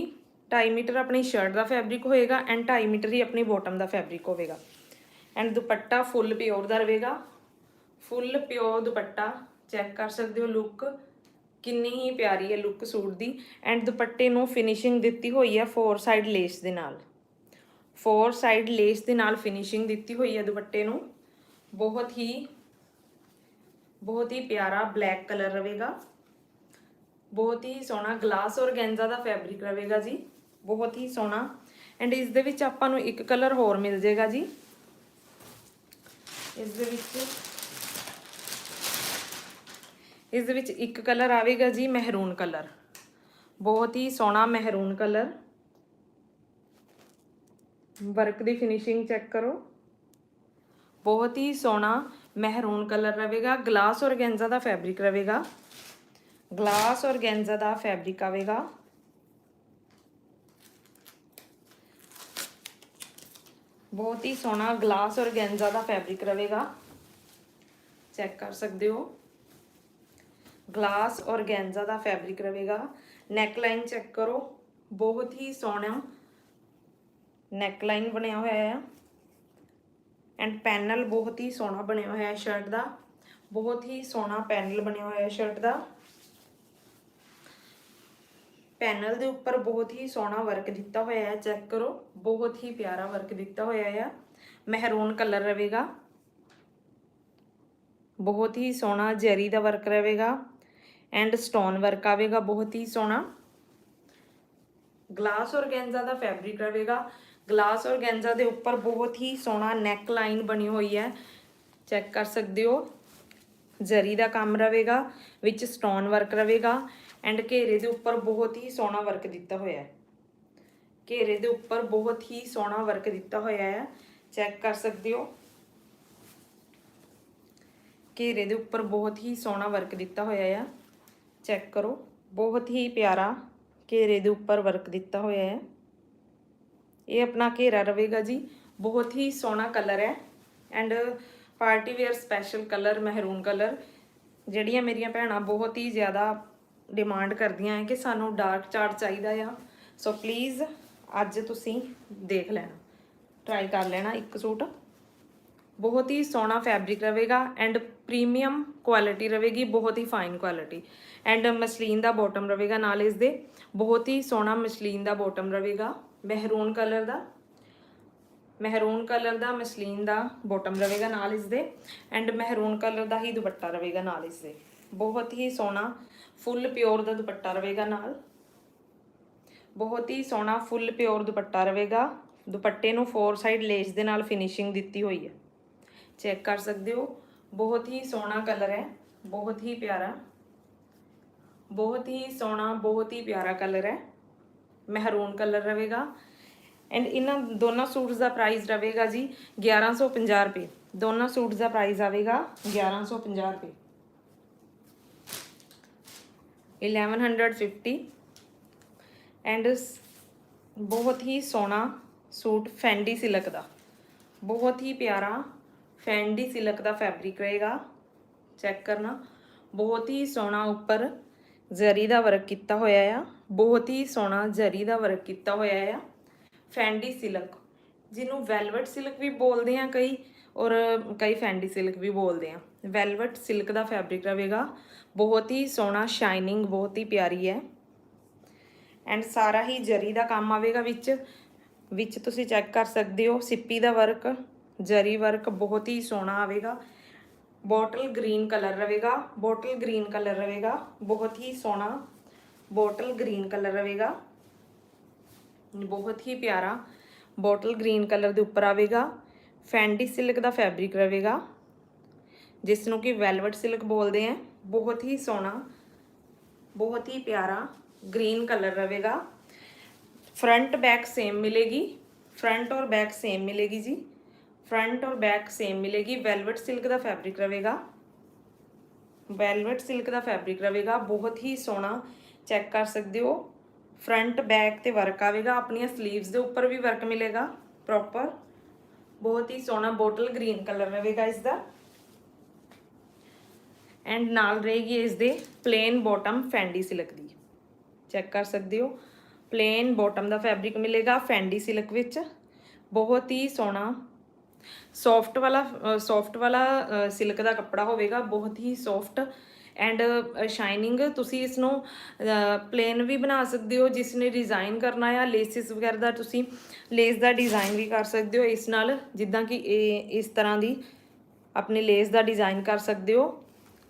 2.5 ਮੀਟਰ ਆਪਣੀ ਸ਼ਰਟ ਦਾ ਫੈਬਰਿਕ ਹੋਏਗਾ ਐਂਡ 2.5 ਮੀਟਰ ਹੀ ਆਪਣੀ ਬਾਟਮ ਦਾ ਫੈਬਰਿਕ ਹੋਵੇਗਾ। ਐਂਡ ਦੁਪੱਟਾ ਫੁੱਲ ਪਿਓਰ ਦਾ ਰਹੇਗਾ। ਫੁੱਲ ਪਿਓਰ ਦੁਪੱਟਾ ਚੈੱਕ ਕਰ ਸਕਦੇ ਹੋ ਲੁੱਕ ਕਿੰਨੀ ਹੀ ਪਿਆਰੀ ਹੈ ਲੁੱਕ ਸੂਟ ਦੀ। ਐਂਡ ਦੁਪੱਟੇ ਨੂੰ ਫਿਨਿਸ਼ਿੰਗ ਦਿੱਤੀ ਹੋਈ ਹੈ ਫੋਰ ਸਾਈਡ ਲੇਸ ਦੇ ਨਾਲ। ਫੋਰ ਸਾਈਡ ਲੇਸ ਦੇ ਨਾਲ ਫਿਨਿਸ਼ਿੰਗ ਦਿੱਤੀ ਹੋਈ ਹੈ ਦੁਪੱਟੇ ਨੂੰ। ਬਹੁਤ ਹੀ ਬਹੁਤ ਹੀ ਪਿਆਰਾ ਬਲੈਕ ਕਲਰ ਰਹੇਗਾ। ਬਹੁਤ ਹੀ ਸੋਹਣਾ ਗਲਾਸ ਔਰ ਗੈਂਜ਼ਾ ਦਾ ਫੈਬਰਿਕ ਰਹੇਗਾ ਜੀ, ਬਹੁਤ ਹੀ ਸੋਹਣਾ। ਐਂਡ ਇਸ ਦੇ ਵਿੱਚ ਆਪਾਂ ਨੂੰ ਇੱਕ ਕਲਰ ਹੋਰ ਮਿਲ ਜਾਏਗਾ ਜੀ। ਇਸ ਦੇ ਵਿੱਚ ਇਸ ਦੇ ਵਿੱਚ ਇੱਕ ਕਲਰ ਆਵੇਗਾ ਜੀ ਮਹਿਰੂਨ ਕਲਰ ਬਹੁਤ ਹੀ ਸੋਹਣਾ ਮਹਿਰੂਨ ਕਲਰ ਵਰਕ ਦੀ ਫਿਨਿਸ਼ਿੰਗ ਚੈੱਕ ਕਰੋ। ਬਹੁਤ ਹੀ ਸੋਹਣਾ ਮਹਿਰੂਨ ਕਲਰ ਰਹੇਗਾ ਗਲਾਸ ਔਰ ਗੈਂਜ਼ਾ ਦਾ ਫੈਬਰਿਕ ਰਹੇਗਾ। ਗਲਾਸ ਔਰ ਗੈਂਜ਼ਾ ਦਾ ਫੈਬਰਿਕ ਆਵੇਗਾ ਬਹੁਤ ਹੀ ਸੋਹਣਾ ਗਲਾਸ ਔਰ ਗੈਂਜ਼ਾ ਦਾ ਫੈਬਰਿਕ ਰਹੇਗਾ ਚੈੱਕ ਕਰ ਸਕਦੇ ਹੋ ਗਲਾਸ ਔਰ ਗੈਂਜ਼ਾ ਦਾ ਫੈਬਰਿਕ ਰਹੇਗਾ ਨੈਕ ਲਾਈਨ ਚੈੱਕ ਕਰੋ ਬਹੁਤ ਹੀ ਸੋਹਣਾ ਨੈਕ ਲਾਈਨ ਬਣਿਆ ਹੋਇਆ ਹੈ ਐਂਡ ਪੈਨਲ ਬਹੁਤ ਹੀ ਸੋਹਣਾ ਬਣਿਆ ਹੋਇਆ ਹੈ ਸ਼ਰਟ ਦਾ ਬਹੁਤ ਹੀ ਸੋਹਣਾ ਪੈਨਲ ਬਣਿਆ ਹੋਇਆ ਹੈ ਸ਼ਰਟ ਦਾ ਪੈਨਲ ਦੇ ਉੱਪਰ ਬਹੁਤ ਹੀ ਸੋਹਣਾ ਵਰਕ ਦਿੱਤਾ ਹੋਇਆ ਹੈ ਚੈੱਕ ਕਰੋ, ਬਹੁਤ ਹੀ ਪਿਆਰਾ ਵਰਕ ਦਿੱਤਾ ਹੋਇਆ ਹੈ ਮਹਿਰੂਨ ਕਲਰ ਰਹੇਗਾ। ਬਹੁਤ ਹੀ ਸੋਹਣਾ ਜੈਰੀ ਦਾ ਵਰਕ ਰਹੇਗਾ ਐਂਡ ਸਟੋਨ ਵਰਕ ਆਵੇਗਾ, ਬਹੁਤ ਹੀ ਸੋਹਣਾ। ਗਲਾਸ ਔਰ ਗੈਂਜ਼ਾ ਦਾ ਫੈਬਰਿਕ ਰਹੇਗਾ। ਗਲਾਸ ਔਰ ਗੈਂਜ਼ਾ ਦੇ ਉੱਪਰ ਬਹੁਤ ਹੀ ਸੋਹਣਾ ਨੈਕ ਲਾਈਨ ਬਣੀ ਹੋਈ ਹੈ। ਚੈੱਕ ਕਰ ਸਕਦੇ ਹੋ। ਜਰੀ ਦਾ ਕੰਮ ਰਹੇਗਾ, ਵਿੱਚ ਸਟੋਨ ਵਰਕ ਰਹੇਗਾ। ਐਂਡ ਘੇਰੇ ਦੇ ਉੱਪਰ ਬਹੁਤ ਹੀ ਸੋਹਣਾ ਵਰਕ ਦਿੱਤਾ ਹੋਇਆ ਹੈ। ਘੇਰੇ ਦੇ ਉੱਪਰ ਬਹੁਤ ਹੀ ਸੋਹਣਾ ਵਰਕ ਦਿੱਤਾ ਹੋਇਆ ਹੈ। ਚੈੱਕ ਕਰ ਸਕਦੇ ਹੋ। ਘੇਰੇ ਦੇ ਉੱਪਰ ਬਹੁਤ ਹੀ ਸੋਹਣਾ ਵਰਕ ਦਿੱਤਾ ਹੋਇਆ ਹੈ। ਚੈੱਕ ਕਰੋ। ਬਹੁਤ ਹੀ ਪਿਆਰਾ ਘੇਰੇ ਦੇ ਉੱਪਰ ਵਰਕ ਦਿੱਤਾ ਹੋਇਆ ਹੈ। ਇਹ ਆਪਣਾ ਘੇਰਾ ਰਹੇਗਾ ਜੀ। ਬਹੁਤ ਹੀ ਸੋਹਣਾ ਕਲਰ ਹੈ। And party wear special colour maroon colour ਜਿਹੜੀਆਂ ਮੇਰੀਆਂ ਭੈਣਾਂ ਬਹੁਤ ਹੀ ਜ਼ਿਆਦਾ ਡਿਮਾਂਡ ਕਰਦੀਆਂ ਹੈ ਕਿ ਸਾਨੂੰ ਡਾਰਕ ਚਾਰਟ ਚਾਹੀਦਾ ਆ। ਸੋ ਪਲੀਜ਼ ਅੱਜ ਤੁਸੀਂ ਦੇਖ ਲੈਣਾ। ਟਰਾਈ ਕਰ ਲੈਣਾ ਇੱਕ ਸੂਟ। ਬਹੁਤ ਹੀ ਸੋਹਣਾ ਫੈਬਰਿਕ ਰਹੇਗਾ ਐਂਡ ਪ੍ਰੀਮੀਅਮ ਕੁਆਲਿਟੀ ਰਹੇਗੀ, ਬਹੁਤ ਹੀ ਫਾਈਨ ਕੁਆਲਿਟੀ ਐਂਡ ਮਸਲੀਨ ਦਾ ਬਾਟਮ ਰਹੇਗਾ ਨਾਲ ਇਸ ਦੇ ਬਹੁਤ ਹੀ ਸੋਹਣਾ ਮਸਲੀਨ ਦਾ ਬਾਟਮ ਰਹੇਗਾ, ਮਹਿਰੂਨ ਕਲਰ ਦਾ। ਮਹਿਰੂਨ ਕਲਰ ਦਾ ਮਸਲੀਨ ਦਾ ਬਾਟਮ ਰਹੇਗਾ ਨਾਲ ਇਸ ਦੇ ਐਂਡ ਮਹਿਰੂਨ ਕਲਰ ਦਾ ਹੀ ਦੁਪੱਟਾ ਰਹੇਗਾ ਨਾਲ ਇਸ ਦੇ ਬਹੁਤ ਹੀ ਸੋਹਣਾ ਫੁੱਲ ਪਿਓਰ ਦਾ ਦੁਪੱਟਾ ਰਹੇਗਾ ਨਾਲ। ਬਹੁਤ ਹੀ ਸੋਹਣਾ ਫੁੱਲ ਪਿਓਰ ਦੁਪੱਟਾ ਰਹੇਗਾ। ਦੁਪੱਟੇ ਨੂੰ ਫੋਰ ਸਾਈਡ ਲੇਸ ਦੇ ਨਾਲ ਫਿਨਿਸ਼ਿੰਗ ਦਿੱਤੀ ਹੋਈ ਹੈ। ਚੈੱਕ ਕਰ ਸਕਦੇ ਹੋ। ਬਹੁਤ ਹੀ ਸੋਹਣਾ ਕਲਰ ਹੈ। ਬਹੁਤ ਹੀ ਪਿਆਰਾ। ਬਹੁਤ ਹੀ ਸੋਹਣਾ, ਬਹੁਤ ਹੀ ਪਿਆਰਾ ਕਲਰ ਹੈ। ਮਹਿਰੂਨ ਕਲਰ ਰਵੇਗਾ ਐਂਡ ਇਹਨਾਂ ਦੋਨਾਂ ਸੂਟਸ ਦਾ ਪ੍ਰਾਈਸ ਰਵੇਗਾ ਜੀ 1150 ਰੁਪਏ। ਦੋਨਾਂ ਸੂਟਸ ਦਾ ਪ੍ਰਾਈਸ ਆਵੇਗਾ 1150 ਰੁਪਏ। 1150 ਐਂਡ ਬਹੁਤ ਹੀ ਸੋਹਣਾ ਸੂਟ ਫੈਂਡੀ ਸਿਲਕ ਦਾ। ਬਹੁਤ ਹੀ ਪਿਆਰਾ ਫੈਂਡੀ ਸਿਲਕ ਦਾ ਫੈਬਰਿਕ ਰਹੇਗਾ ਚੈੱਕ ਕਰਨਾ। ਬਹੁਤ ਹੀ ਸੋਹਣਾ ਉੱਪਰ ਜ਼ਰੀ ਦਾ ਵਰਕ ਕੀਤਾ ਹੋਇਆ ਆ। ਬਹੁਤ ਹੀ ਸੋਹਣਾ ਜ਼ਰੀ ਦਾ ਵਰਕ ਕੀਤਾ ਹੋਇਆ ਆ। ਫੈਂਡੀ ਸਿਲਕ ਜਿਹਨੂੰ ਵੈਲਵਟ ਸਿਲਕ ਵੀ ਬੋਲਦੇ ਆ ਕਈ। ਔਰ ਕਈ ਫੈਂਡੀ ਸਿਲਕ ਵੀ ਬੋਲਦੇ ਆ। ਵੈਲਵਟ ਸਿਲਕ ਦਾ ਫੈਬਰਿਕ ਰਹੇਗਾ ਬਹੁਤ ਹੀ ਸੋਹਣਾ ਸ਼ਾਈਨਿੰਗ ਬਹੁਤ ਹੀ ਪਿਆਰੀ ਹੈ। ਐਂਡ ਸਾਰਾ ਹੀ ਜਰੀ ਦਾ ਕੰਮ ਆਵੇਗਾ ਵਿੱਚ। ਵਿੱਚ ਤੁਸੀਂ ਚੈੱਕ ਕਰ ਸਕਦੇ ਹੋ, ਸਿੱਪੀ ਦਾ ਵਰਕ ਜਰੀ ਵਰਕ ਬਹੁਤ ਹੀ ਸੋਹਣਾ ਆਵੇਗਾ। ਬੋਟਲ ਗ੍ਰੀਨ ਕਲਰ ਰਹੇਗਾ ਬੋਟਲ ਗ੍ਰੀਨ ਕਲਰ ਰਹੇਗਾ ਬਹੁਤ ਹੀ ਸੋਹਣਾ ਬੋਟਲ ਗ੍ਰੀਨ ਕਲਰ ਰਹੇਗਾ ਬਹੁਤ ਹੀ ਪਿਆਰਾ ਬੋਟਲ ਗ੍ਰੀਨ ਕਲਰ ਦੇ ਉੱਪਰ ਆਵੇਗਾ। फैंडी सिल्क का फैब्रिक रहेगा जिसनों कि वेलवट सिल्क बोलते हैं बहुत ही सोहना बहुत ही प्यारा ग्रीन कलर रहेगा फ्रंट बैक सेम मिलेगी फ्रंट और बैक सेम मिलेगी जी फ्रंट और बैक सेम मिलेगी वेलवट सिल्क का फैब्रिक रहेगा वेलवट सिल्क का फैब्रिक रहेगा बहुत ही सोहना चेक कर सकते हो फ्रंट बैक तो वर्क आएगा अपन स्लीवस के उपर भी वर्क मिलेगा प्रॉपर ਬਹੁਤ ਹੀ ਸੋਹਣਾ ਬੋਟਲ ਗ੍ਰੀਨ ਕਲਰ ਰਹੇਗਾ ਇਸ ਦਾ। ਐਂਡ ਨਾਲ ਰਹੇਗੀ ਇਸ ਦੇ ਪਲੇਨ ਬਾਟਮ ਫੈਂਡੀ ਸਿਲਕ ਦੀ। ਚੈੱਕ ਕਰ ਸਕਦੇ ਹੋ। ਪਲੇਨ ਬਾਟਮ ਦਾ ਫੈਬਰਿਕ ਮਿਲੇਗਾ ਫੈਂਡੀ ਸਿਲਕ ਵਿੱਚ। ਬਹੁਤ ਹੀ ਸੋਹਣਾ ਸੌਫਟ ਵਾਲਾ ਸੌਫਟ ਵਾਲਾ ਸਿਲਕ ਦਾ ਕੱਪੜਾ ਹੋਵੇਗਾ, ਬਹੁਤ ਹੀ ਸੌਫਟ ਐਂਡ ਸ਼ਾਈਨਿੰਗ। ਤੁਸੀਂ ਇਸ ਨੂੰ ਪਲੇਨ ਵੀ ਬਣਾ ਸਕਦੇ ਹੋ, ਜਿਸ ਨੇ ਡਿਜ਼ਾਈਨ ਕਰਨਾ ਆ, ਲੇਸਿਸ ਵਗੈਰਾ ਦਾ ਤੁਸੀਂ ਲੇਸ ਦਾ ਡਿਜ਼ਾਈਨ ਵੀ ਕਰ ਸਕਦੇ ਹੋ, ਇਸ ਨਾਲ ਜਿੱਦਾਂ ਕਿ ਇਹ, ਇਸ ਤਰ੍ਹਾਂ ਦੀ ਆਪਣੇ ਲੇਸ ਦਾ ਡਿਜ਼ਾਈਨ ਕਰ ਸਕਦੇ ਹੋ।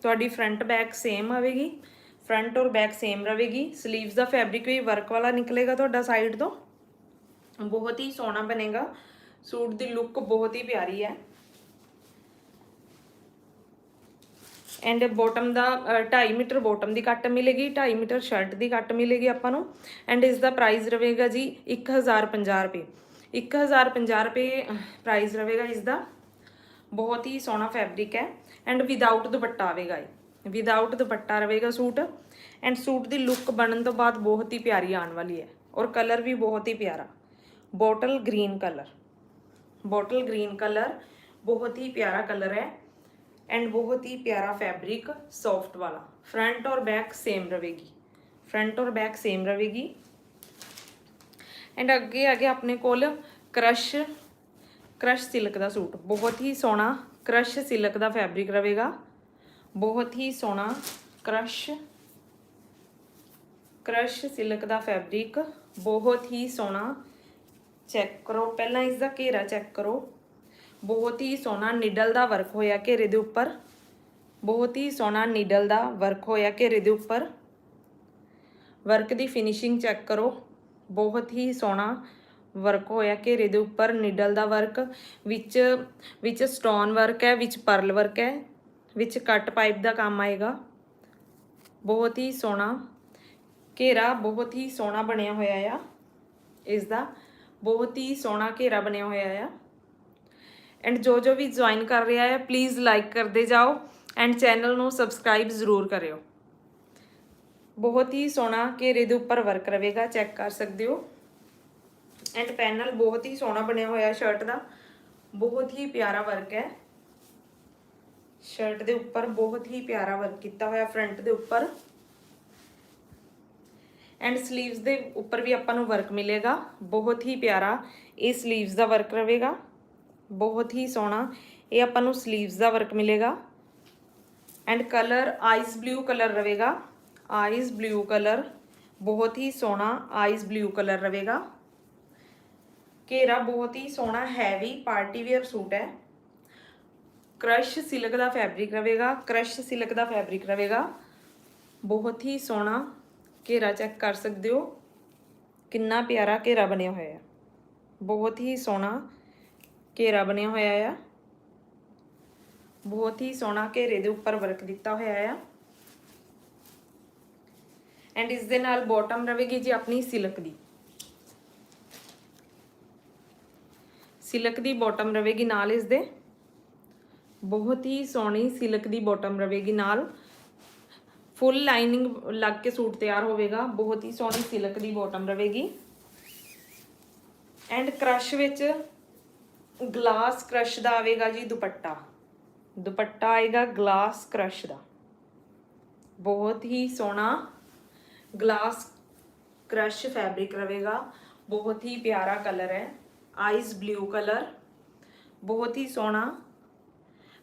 ਤੁਹਾਡੀ ਫਰੰਟ ਬੈਕ ਸੇਮ ਆਵੇਗੀ, ਫਰੰਟ ਔਰ ਬੈਕ ਸੇਮ ਰਹੇਗੀ। 슬ੀਵਸ ਦਾ ਫੈਬਰਿਕ ਵੀ ਵਰਕ ਵਾਲਾ ਨਿਕਲੇਗਾ ਤੁਹਾਡਾ ਸਾਈਡ ਤੋਂ। ਬਹੁਤ ਹੀ ਸੋਹਣਾ ਬਣੇਗਾ। ਸੂਟ ਦੀ ਲੁੱਕ ਬਹੁਤ ਹੀ ਪਿਆਰੀ ਹੈ। ਐਂਡ ਬਾਟਮ ਦਾ 2.5 ਮੀਟਰ ਬਾਟਮ ਦੀ ਕੱਟ ਮਿਲੇਗੀ 2.5 ਮੀਟਰ ਸ਼ਰਟ ਦੀ ਕੱਟ ਮਿਲੇਗੀ ਆਪਾਂ ਨੂੰ। ਐਂਡ ਇਸ ਦਾ ਪ੍ਰਾਈਸ ਰਹੇਗਾ ਜੀ 1050 ਰੁਪਏ। 1050 ਰੁਪਏ ਪ੍ਰਾਈਸ ਰਹੇਗਾ ਇਸ ਦਾ। ਬਹੁਤ ਹੀ ਸੋਹਣਾ ਫੈਬਰਿਕ ਹੈ। ਐਂਡ ਵਿਦਆਊਟ ਦੁਪੱਟਾ ਆਵੇਗਾ ਇਹ। ਵਿਦਆਊਟ ਦੁਪੱਟਾ ਰਹੇਗਾ ਸੂਟ। ਐਂਡ ਸੂਟ ਦੀ ਲੁੱਕ ਬਣਨ ਤੋਂ ਬਾਅਦ ਬਹੁਤ ਹੀ ਪਿਆਰੀ ਆਉਣ ਵਾਲੀ ਹੈ। ਔਰ ਕਲਰ ਵੀ ਬਹੁਤ ਹੀ ਪਿਆਰਾ। Bottle green colour bottle green colour ਬਹੁਤ ਹੀ ਪਿਆਰਾ ਕਲਰ ਹੈ ਐਂਡ ਬਹੁਤ ਹੀ ਪਿਆਰਾ ਫੈਬਰਿਕ ਸੌਫਟ ਵਾਲਾ ਫਰੰਟ ਔਰ ਬੈਕ ਸੇਮ ਰਹੇਗੀ ਫਰੰਟ ਔਰ ਬੈਕ ਸੇਮ ਰਹੇਗੀ ਐਂਡ ਅੱਗੇ ਆ ਗਿਆ ਆਪਣੇ ਕੋਲ ਕ੍ਰਸ਼ ਕ੍ਰਸ਼ ਸਿਲਕ ਦਾ ਸੂਟ ਬਹੁਤ ਹੀ ਸੋਹਣਾ ਕ੍ਰਸ਼ ਸਿਲਕ ਦਾ ਫੈਬਰਿਕ ਰਹੇਗਾ ਬਹੁਤ ਹੀ ਸੋਹਣਾ ਕ੍ਰਸ਼ ਕ੍ਰਸ਼ ਸਿਲਕ ਦਾ ਫੈਬਰਿਕ ਬਹੁਤ ਹੀ ਸੋਹਣਾ ਚੈੱਕ ਕਰੋ। ਪਹਿਲਾਂ ਇਸ ਦਾ ਘੇਰਾ ਚੈੱਕ ਕਰੋ। ਬਹੁਤ ਹੀ ਸੋਹਣਾ ਨੀਡਲ ਦਾ ਵਰਕ ਹੋਇਆ ਘੇਰੇ ਦੇ ਉੱਪਰ। ਬਹੁਤ ਹੀ ਸੋਹਣਾ ਨੀਡਲ ਦਾ ਵਰਕ ਹੋਇਆ ਘੇਰੇ ਦੇ ਉੱਪਰ। ਵਰਕ ਦੀ ਫਿਨਿਸ਼ਿੰਗ ਚੈੱਕ ਕਰੋ। ਬਹੁਤ ਹੀ ਸੋਹਣਾ ਵਰਕ ਹੋਇਆ ਘੇਰੇ ਦੇ ਉੱਪਰ ਨੀਡਲ ਦਾ ਵਰਕ ਵਿੱਚ ਵਿੱਚ ਸਟੋਨ ਵਰਕ ਹੈ, ਵਿੱਚ ਪਰਲ ਵਰਕ ਹੈ। ਵਿੱਚ ਕੱਟ ਪਾਈਪ ਦਾ ਕੰਮ ਆਏਗਾ। ਬਹੁਤ ਹੀ ਸੋਹਣਾ ਘੇਰਾ, ਬਹੁਤ ਹੀ ਸੋਹਣਾ ਬਣਿਆ ਹੋਇਆ ਆ। ਇਸ ਦਾ ਬਹੁਤ ਹੀ ਸੋਹਣਾ ਘੇਰਾ ਬਣਿਆ ਹੋਇਆ ਆ। ਐਂਡ ਜੋ ਜੋ ਵੀ ਜੁਆਇਨ ਕਰ ਰਿਹਾ ਹੈ ਪਲੀਜ਼ ਲਾਈਕ ਕਰਦੇ ਜਾਓ ਐਂਡ ਚੈਨਲ ਨੂੰ ਸਬਸਕ੍ਰਾਈਬ ਜ਼ਰੂਰ ਕਰਿਓ। ਬਹੁਤ ਹੀ ਸੋਹਣਾ ਘੇਰੇ ਦੇ ਉੱਪਰ ਵਰਕ ਰਹੇਗਾ ਚੈੱਕ ਕਰ ਸਕਦੇ ਹੋ। ਐਂਡ ਪੈਨਲ ਬਹੁਤ ਹੀ ਸੋਹਣਾ ਬਣਿਆ ਹੋਇਆ ਸ਼ਰਟ ਦਾ। ਬਹੁਤ ਹੀ ਪਿਆਰਾ ਵਰਕ ਹੈ। ਸ਼ਰਟ ਦੇ ਉੱਪਰ ਬਹੁਤ ਹੀ ਪਿਆਰਾ ਵਰਕ ਕੀਤਾ ਹੋਇਆ ਫਰੰਟ ਦੇ ਉੱਪਰ। ਐਂਡ ਸਲੀਵਸ ਦੇ ਉੱਪਰ ਵੀ ਆਪਾਂ ਨੂੰ ਵਰਕ ਮਿਲੇਗਾ। ਬਹੁਤ ਹੀ ਪਿਆਰਾ ਇਹ ਸਲੀਵਸ ਦਾ ਵਰਕ ਰਹੇਗਾ। ਬਹੁਤ ਹੀ ਸੋਹਣਾ ਇਹ ਆਪਾਂ ਨੂੰ ਸਲੀਵਸ ਦਾ ਵਰਕ ਮਿਲੇਗਾ। And colour ice blue colour ਰਹੇਗਾ। ਆਈਸ ਬਲੂ ਕਲਰ ਬਹੁਤ ਹੀ ਸੋਹਣਾ ਆਈਸ ਬਲੂ ਕਲਰ ਰਹੇਗਾ। ਘੇਰਾ ਬਹੁਤ ਹੀ ਸੋਹਣਾ ਹੈਵੀ ਪਾਰਟੀ ਵੇਅਰ ਸੂਟ ਹੈ। ਕ੍ਰਸ਼ ਸਿਲਕ ਦਾ ਫੈਬਰਿਕ ਰਹੇਗਾ। ਕ੍ਰਸ਼ ਸਿਲਕ ਦਾ ਫੈਬਰਿਕ ਰਹੇਗਾ। ਬਹੁਤ ਹੀ ਸੋਹਣਾ ਘੇਰਾ ਚੈੱਕ ਕਰ ਸਕਦੇ ਹੋ। ਕਿੰਨਾ ਪਿਆਰਾ ਘੇਰਾ ਬਣਿਆ ਹੋਇਆ ਹੈ। ਬਹੁਤ ਹੀ ਸੋਹਣਾ ਘੇਰਾ ਬਣਿਆ ਹੋਇਆ ਆ। ਬਹੁਤ ਹੀ ਸੋਹਣਾ ਘੇਰੇ ਦੇ ਉੱਪਰ ਵਰਕ ਦਿੱਤਾ ਹੋਇਆ ਆ। ਐਂਡ ਇਸ ਦੇ ਨਾਲ ਬਾਟਮ ਰਹੇਗੀ ਜੀ ਆਪਣੀ ਸਿਲਕ ਦੀ। ਸਿਲਕ ਦੀ ਬਾਟਮ ਰਹੇਗੀ ਨਾਲ ਇਸ ਦੇ। ਬਹੁਤ ਹੀ ਸੋਹਣੀ ਸਿਲਕ ਦੀ ਬਾਟਮ ਰਹੇਗੀ ਨਾਲ। ਫੁੱਲ ਲਾਈਨਿੰਗ ਲੱਗ ਕੇ ਸੂਟ ਤਿਆਰ ਹੋਵੇਗਾ ਬਹੁਤ ਹੀ ਸੋਹਣੀ ਸਿਲਕ ਦੀ ਬਾਟਮ ਰਵੇਗੀ ਐਂਡ ਕ੍ਰਸ਼ ਵਿੱਚ ਗਲਾਸ ਕ੍ਰਸ਼ ਦਾ ਆਵੇਗਾ ਜੀ ਦੁਪੱਟਾ ਦੁਪੱਟਾ ਆਏਗਾ ਗਲਾਸ ਕ੍ਰਸ਼ ਦਾ ਬਹੁਤ ਹੀ ਸੋਹਣਾ ਗਲਾਸ ਕ੍ਰਸ਼ ਫੈਬਰਿਕ ਰਵੇਗਾ ਬਹੁਤ ਹੀ ਪਿਆਰਾ ਕਲਰ ਹੈ ਆਈਸ ਬਲੂ ਕਲਰ ਬਹੁਤ ਹੀ ਸੋਹਣਾ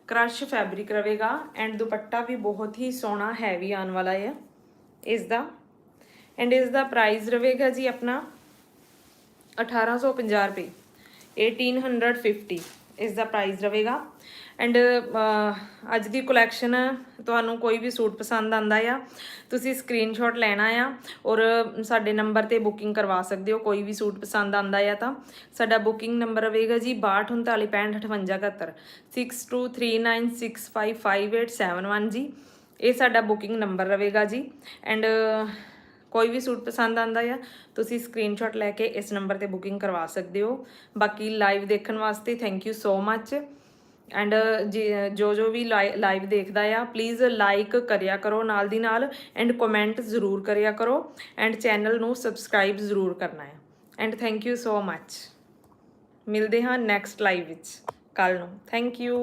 ਕ੍ਰਸ਼ ਫੈਬਰਿਕ ਰਵੇਗਾ ਐਂਡ ਦੁਪੱਟਾ ਵੀ ਬਹੁਤ ਹੀ ਸੋਹਣਾ ਹੈਵੀ ਆਉਣ ਵਾਲਾ ਹੈ। ਇਸ ਦਾ ਐਂਡ ਇਸ ਦਾ ਪ੍ਰਾਈਸ ਰਵੇਗਾ ਜੀ ਆਪਣਾ 1850 ਰੁਪਏ 1850 ਇਸ ਦਾ ਪ੍ਰਾਈਸ ਰਵੇਗਾ ਐਂਡ ਅੱਜ ਦੀ ਕਲੈਕਸ਼ਨ ਤੁਹਾਨੂੰ ਕੋਈ ਵੀ ਸੂਟ ਪਸੰਦ ਆਂਦਾ ਆ, ਤੁਸੀਂ ਸਕਰੀਨਸ਼ਾਟ ਲੈਣਾ ਆ ਔਰ ਸਾਡੇ ਨੰਬਰ ਤੇ ਬੁਕਿੰਗ ਕਰਵਾ ਸਕਦੇ ਹੋ, ਕੋਈ ਵੀ ਸੂਟ ਪਸੰਦ ਆਂਦਾ ਆ ਤਾਂ। ਸਾਡਾ ਬੁਕਿੰਗ ਨੰਬਰ ਰਵੇਗਾ ਜੀ 6239655871 6239655871 ਜੀ। ਇਹ ਸਾਡਾ ਬੁਕਿੰਗ ਨੰਬਰ ਰਹੇਗਾ ਜੀ। ਐਂਡ ਕੋਈ ਵੀ ਸੂਟ ਪਸੰਦ ਆਂਦਾ ਆ, ਤੁਸੀਂ ਸਕਰੀਨਸ਼ਾਟ ਲੈ ਕੇ ਇਸ ਨੰਬਰ ਤੇ ਬੁਕਿੰਗ ਕਰਵਾ ਸਕਦੇ ਹੋ। ਬਾਕੀ ਲਾਈਵ ਦੇਖਣ ਵਾਸਤੇ thank you so much and ਜੋ ਜੋ ਵੀ ਲਾਈਵ ਦੇਖਦਾ ਆ ਪਲੀਜ਼ ਲਾਈਕ ਕਰਿਆ ਕਰੋ ਨਾਲ ਦੀ ਨਾਲ ਐਂਡ ਕਮੈਂਟ ਜ਼ਰੂਰ ਕਰਿਆ ਕਰੋ ਐਂਡ ਚੈਨਲ ਨੂੰ ਸਬਸਕ੍ਰਾਈਬ ਜ਼ਰੂਰ ਕਰਨਾ ਹੈ and thank you so much ਮਿਲਦੇ ਹਾਂ ਨੈਕਸਟ ਲਾਈਵ ਵਿੱਚ। ਕੱਲ ਨੂੰ। Thank you